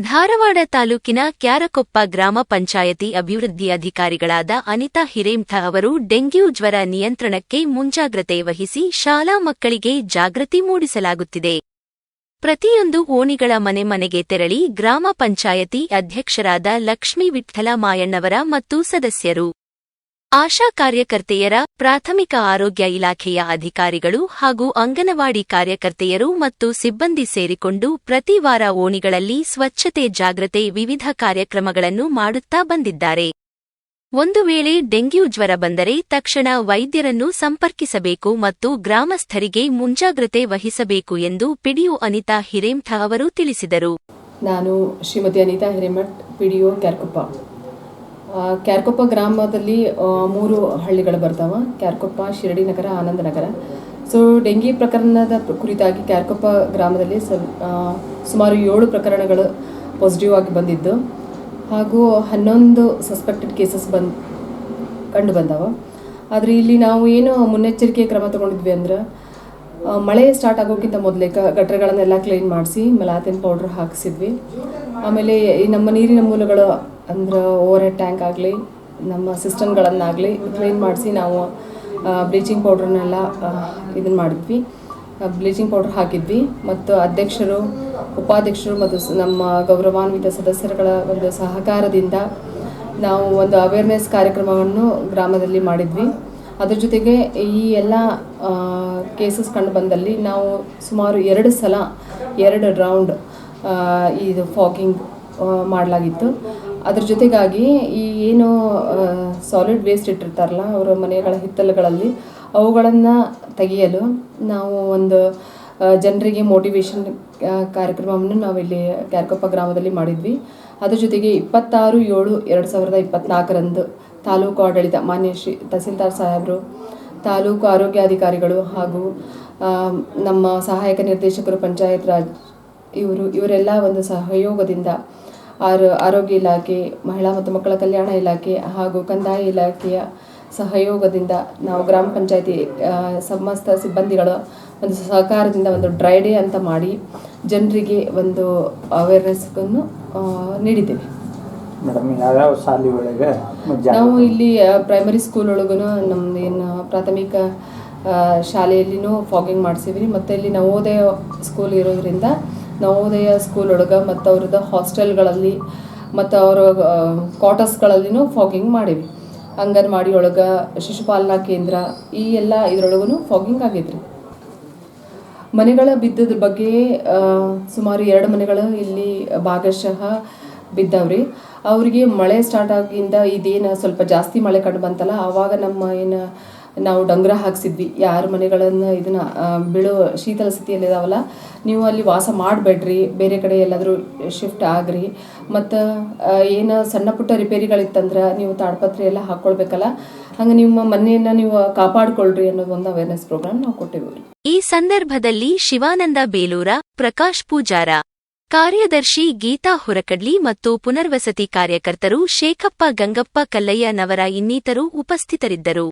ಧಾರವಾಡ ತಾಲೂಕಿನ ಕ್ಯಾರಕೊಪ್ಪ ಗ್ರಾಮ ಪಂಚಾಯತಿ ಅಭಿವೃದ್ಧಿ ಅಧಿಕಾರಿಗಳಾದ ಅನಿತಾ ಹಿರೇಮಠ ಅವರು ಡೆಂಗ್ಯೂ ಜ್ವರ ನಿಯಂತ್ರಣಕ್ಕೆ ಮುಂಜಾಗ್ರತೆ ವಹಿಸಿ ಶಾಲಾ ಮಕ್ಕಳಿಗೆ ಜಾಗೃತಿ ಮೂಡಿಸಲಾಗುತ್ತಿದೆ. ಪ್ರತಿಯೊಂದು ಓಣಿಗಳ ಮನೆ ಮನೆಗೆ ತೆರಳಿ ಗ್ರಾಮ ಪಂಚಾಯತಿ ಅಧ್ಯಕ್ಷರಾದ ಲಕ್ಷ್ಮೀ ವಿಠ್ಠಲ ಮಾಯಣ್ಣವರ ಮತ್ತು ಸದಸ್ಯರು. ಆಶಾ ಕಾರ್ಯಕರ್ತೆಯರ ಪ್ರಾಥಮಿಕ ಆರೋಗ್ಯ ಇಲಾಖೆಯ ಅಧಿಕಾರಿಗಳು ಹಾಗೂ ಅಂಗನವಾಡಿ ಕಾರ್ಯಕರ್ತೆಯರು ಮತ್ತು ಸಿಬ್ಬಂದಿ ಸೇರಿಕೊಂಡು ಪ್ರತಿ ವಾರ ಓಣಿಗಳಲ್ಲಿ ಸ್ವಚ್ಛತೆ ಜಾಗ್ರತೆ ವಿವಿಧ ಕಾರ್ಯಕ್ರಮಗಳನ್ನು ಮಾಡುತ್ತಾ ಬಂದಿದ್ದಾರೆ. ಒಂದು ವೇಳೆ ಡೆಂಗ್ಯೂ ಜ್ವರ ಬಂದರೆ ತಕ್ಷಣ ವೈದ್ಯರನ್ನು ಸಂಪರ್ಕಿಸಬೇಕು ಮತ್ತು ಗ್ರಾಮಸ್ಥರಿಗೆ ಮುಂಜಾಗ್ರತೆ ವಹಿಸಬೇಕು ಎಂದು ಪಿಡಿಒ ಅನಿತಾ ಹಿರೇಮಠ ಅವರು ತಿಳಿಸಿದರು. ನಾನು ಶ್ರೀಮತಿ ಅನಿತಾ ಹಿರೇಮಠ್, ಪಿಡಿಒ ಕ್ಯಾರ್ಕುಪ್ಪ ಕ್ಯಾರ್ಕೊಪ್ಪ ಗ್ರಾಮದಲ್ಲಿ ಮೂರು ಹಳ್ಳಿಗಳು ಬರ್ತಾವ. ಕ್ಯಾರ್ಕೊಪ್ಪ, ಶಿರಡಿ ನಗರ, ಆನಂದ ನಗರ. ಸೊ ಡೆಂಗಿ ಪ್ರಕರಣದ ಕುರಿತಾಗಿ ಕ್ಯಾರ್ಕೊಪ್ಪ ಗ್ರಾಮದಲ್ಲಿ ಸುಮಾರು ಏಳು ಪ್ರಕರಣಗಳು ಪಾಸಿಟಿವ್ ಆಗಿ ಬಂದಿದ್ದು. ಹಾಗೂ ಹನ್ನೊಂದು ಸಸ್ಪೆಕ್ಟೆಡ್ ಕೇಸಸ್ ಬಂದ್, ಕಂಡು ಬಂದವ. ಆದರೆ ಇಲ್ಲಿ ನಾವು ಏನು ಮುನ್ನೆಚ್ಚರಿಕೆ ಕ್ರಮ ತಗೊಂಡಿದ್ವಿ ಅಂದ್ರೆ ಮಳೆ ಸ್ಟಾರ್ಟ್ ಆಗೋಕ್ಕಿಂತ ಮೊದಲೇ ಕ, ಗಟ್ರಗಳನ್ನೆಲ್ಲ ಕ್ಲೀನ್ ಮಾಡಿಸಿ ಮೆಲಾತಿನ್ ಪೌಡ್ರ್ ಹಾಕಿಸಿದ್ವಿ. ಆಮೇಲೆ ನಮ್ಮ ನೀರಿನ ಮೂಲಗಳು ಅಂದ್ರೆ ಓವರ್ ಹೆಡ್ ಟ್ಯಾಂಕ್ ಆಗಲಿ, ನಮ್ಮ ಸಿಸ್ಟಮ್ಗಳನ್ನಾಗಲಿ ಕ್ಲೀನ್ ಮಾಡಿಸಿ ನಾವು ಬ್ಲೀಚಿಂಗ್ ಪೌಡ್ರನ್ನೆಲ್ಲ ಇದನ್ನು ಮಾಡಿದ್ವಿ. ಬ್ಲೀಚಿಂಗ್ ಪೌಡ್ರ್ ಹಾಕಿದ್ವಿ. ಮತ್ತು ಅಧ್ಯಕ್ಷರು, ಉಪಾಧ್ಯಕ್ಷರು ಮತ್ತು ನಮ್ಮ ಗೌರವಾನ್ವಿತ ಸದಸ್ಯರುಗಳ ಒಂದು ಸಹಕಾರದಿಂದ ನಾವು ಒಂದು ಅವೇರ್ನೆಸ್ ಕಾರ್ಯಕ್ರಮವನ್ನು ಗ್ರಾಮದಲ್ಲಿ ಮಾಡಿದ್ವಿ. ಅದರ ಜೊತೆಗೆ ಈ ಎಲ್ಲ ಕೇಸಸ್ ಕಂಡು ಬಂದಲ್ಲಿ ನಾವು ಸುಮಾರು ಎರಡು ಸಲ ಎರಡು ರೌಂಡ್ ಇದು ಫಾಗಿಂಗ್ ಮಾಡಲಾಗಿತ್ತು. ಅದ್ರ ಜೊತೆಗಾಗಿ ಈ ಏನು ಸಾಲಿಡ್ ವೇಸ್ಟ್ ಇಟ್ಟಿರ್ತಾರಲ್ಲ ಅವರ ಮನೆಗಳ ಹಿತ್ತಲುಗಳಲ್ಲಿ, ಅವುಗಳನ್ನು ತೆಗೆಯಲು ನಾವು ಒಂದು ಜನರಿಗೆ ಮೋಟಿವೇಶನ್ ಕಾರ್ಯಕ್ರಮವನ್ನು ನಾವಿಲ್ಲಿ ಕ್ಯಾರ್ಕೊಪ್ಪ ಗ್ರಾಮದಲ್ಲಿ ಮಾಡಿದ್ವಿ. ಅದ್ರ ಜೊತೆಗೆ ಇಪ್ಪತ್ತಾರು ಏಳು ಎರಡು ಸಾವಿರದ ಇಪ್ಪತ್ತ್ನಾಲ್ಕರಂದು ತಾಲೂಕು ಆಡಳಿತ, ಮಾನ್ಯ ಶ್ರೀ ತಹಸೀಲ್ದಾರ್ ಸಾಹೇಬರು, ತಾಲೂಕು ಆರೋಗ್ಯಾಧಿಕಾರಿಗಳು ಹಾಗೂ ನಮ್ಮ ಸಹಾಯಕ ನಿರ್ದೇಶಕರು, ಪಂಚಾಯತ್ ರಾಜ್ ಇವರು, ಇವರೆಲ್ಲ ಒಂದು ಸಹಯೋಗದಿಂದ ಆರೋ ಆರೋಗ್ಯ ಇಲಾಖೆ ಮಹಿಳಾ ಮತ್ತು ಮಕ್ಕಳ ಕಲ್ಯಾಣ ಇಲಾಖೆ ಹಾಗೂ ಕಂದಾಯ ಇಲಾಖೆಯ ಸಹಯೋಗದಿಂದ ನಾವು ಗ್ರಾಮ ಪಂಚಾಯತಿ ಸಮಸ್ತ ಸಿಬ್ಬಂದಿಗಳ ಒಂದು ಸಹಕಾರದಿಂದ ಒಂದು ಡ್ರೈ ಡೇ ಅಂತ ಮಾಡಿ ಜನರಿಗೆ ಒಂದು ಅವೇರ್ನೆಸ್ಗನ್ನು ನೀಡಿದ್ದೇವೆ. ಮೇಡಮ್ ಯಾವ್ಯಾವ ಶಾಲೆ ಒಳಗೆ ಮಜ್ಜಾ ನಾವು ಇಲ್ಲಿ ಪ್ರೈಮರಿ ಸ್ಕೂಲ್ ಒಳಗೂ ನಮ್ದು ಏನು ಪ್ರಾಥಮಿಕ ಆ, ಶಾಲೆಯಲ್ಲಿನೂ ಫಾಗಿಂಗ್ ಮಾಡಿಸಿವಿ ಮತ್ತು ಇಲ್ಲಿ ನವೋದಯ ಸ್ಕೂಲ್ ಇರೋದ್ರಿಂದ ನವೋದಯ ಸ್ಕೂಲ್ ಒಳಗೆ ಮತ್ತು ಅವ್ರದ್ದು ಹಾಸ್ಟೆಲ್ಗಳಲ್ಲಿ ಮತ್ತು ಅವರ ಕ್ವಾರ್ಟರ್ಸ್ಗಳಲ್ಲಿನೂ ಫಾಗಿಂಗ್ ಮಾಡೀವಿ. ಅಂಗನವಾಡಿ ಒಳಗೆ, ಶಿಶುಪಾಲನಾ ಕೇಂದ್ರ, ಈ ಎಲ್ಲ ಇದರೊಳಗೂ ಫಾಗಿಂಗ್ ಆಗೈತ್ರಿ. ಮನೆಗಳ ಬಿದ್ದದ್ರ ಬಗ್ಗೆ ಸುಮಾರು ಎರಡು ಮನೆಗಳು ಇಲ್ಲಿ ಭಾಗಶಃ ಬಿದ್ದವ್ರಿ. ಅವರಿಗೆ ಮಳೆ ಸ್ಟಾರ್ಟ್ ಆಗಿಂದ ಇದೇನು ಸ್ವಲ್ಪ ಜಾಸ್ತಿ ಮಳೆ ಕಂಡು ಬಂತಲ್ಲ, ಆವಾಗ ನಮ್ಮ ಏನು ನಾವು ಡಂಗ್ರ ಹಾಕ್ಸಿದ್ವಿ. ಯಾರ ಮನೆಗಳನ್ನು ಇದನ್ನ ಬೀಳೋ ಶೀತಲ ಸ್ಥಿತಿಯಲ್ಲಿ ಇದಾವಲ್ಲ, ನೀವು ಅಲ್ಲಿ ವಾಸ ಮಾಡಬೇಡ್ರಿ. ಬೇರೆ ಕಡೆ ಎಲ್ಲಾದರೂ ಶಿಫ್ಟ್ ಆಗ್ರಿ. ಮತ್ತು ಏನು ಸಣ್ಣ ಪುಟ್ಟ ರಿಪೇರಿಗಳಿತ್ತಂದ್ರೆ ನೀವು ತಾಡ್ಪತ್ರೆ ಎಲ್ಲ ಹಾಕ್ಕೊಳ್ಬೇಕಲ್ಲ ಹಂಗೆ ನಿಮ್ಮ ಮನೆಯನ್ನು ನೀವು ಕಾಪಾಡಿಕೊಳ್ಳ್ರಿ ಅನ್ನೋದು ಒಂದು ಅವೇರ್ನೆಸ್ ಪ್ರೋಗ್ರಾಮ್ ನಾವು ಕೊಟ್ಟಿವಿ. ಈ ಸಂದರ್ಭದಲ್ಲಿ ಶಿವಾನಂದ ಬೇಲೂರ ಪ್ರಕಾಶ್ ಪೂಜಾರ, ಕಾರ್ಯದರ್ಶಿ ಗೀತಾ ಹುರಕಡ್ಲಿ ಮತ್ತು ಪುನರ್ವಸತಿ ಕಾರ್ಯಕರ್ತರು ಶೇಖಪ್ಪ ಗಂಗಪ್ಪ ಕಲ್ಲಯ್ಯನವರ ಇನ್ನಿತರು ಉಪಸ್ಥಿತರಿದ್ದರು.